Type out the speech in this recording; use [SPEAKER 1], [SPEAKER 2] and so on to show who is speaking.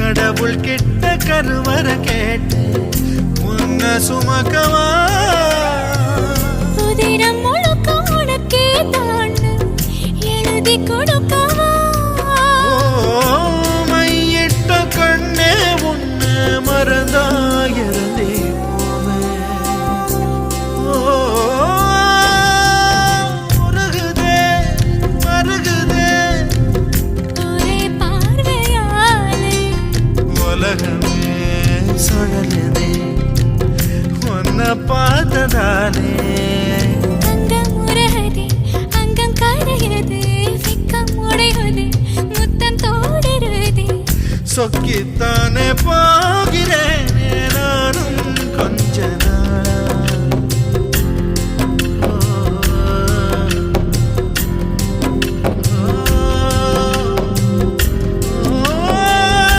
[SPEAKER 1] கடவுள் கிட்ட கருவர கேட்டு உன்ன சுமக்கவா?
[SPEAKER 2] உதிரம் முழுக்க உனக்கே தான். எழுதி கொடுக்க
[SPEAKER 1] உலகமே சுழலுதே உன்னை பார்த்ததாலே.
[SPEAKER 2] அங்கம் உருகுதே அங்கம் கரையுது வெக்கம் உடையுது முத்தம் தோடுருதே
[SPEAKER 1] சொக்கித்தானே நாள்